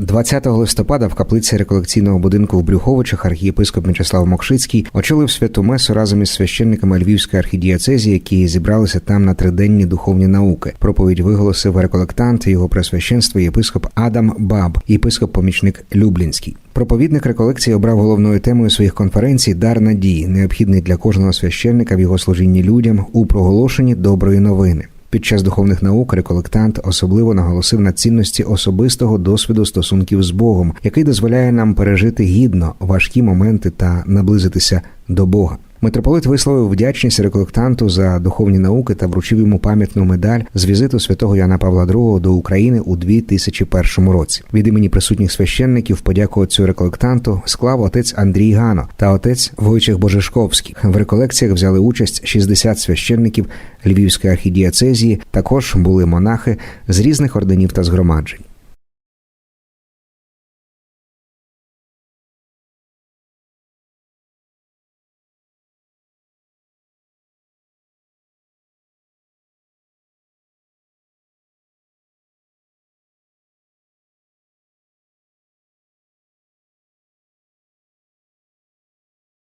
20 листопада в каплиці реколекційного будинку в Брюховичах архієпископ Мячеслав Мокшицький очолив святу месу разом із священниками Львівської архідіацезії, які зібралися там на триденні духовні науки. Проповідь виголосив реколектант його пресвященство єпископ Адам Баб, єпископ-помічник Люблінський. Проповідник реколекції обрав головною темою своїх конференцій дар надії, необхідний для кожного священника в його служінні людям у проголошенні доброї новини. Під час духовних наук реколектант особливо наголосив на цінності особистого досвіду стосунків з Богом, який дозволяє нам пережити гідно важкі моменти та наблизитися до Бога. Митрополит висловив вдячність реколектанту за духовні науки та вручив йому пам'ятну медаль з візиту святого Яна Павла II до України у 2001 році. Від імені присутніх священників подяку отцю реколектанту склав отець Андрій Гано та отець Войчих Божешковський. В реколекціях взяли участь 60 священників Львівської архідіацезії. Також були монахи з різних орденів та згромаджень.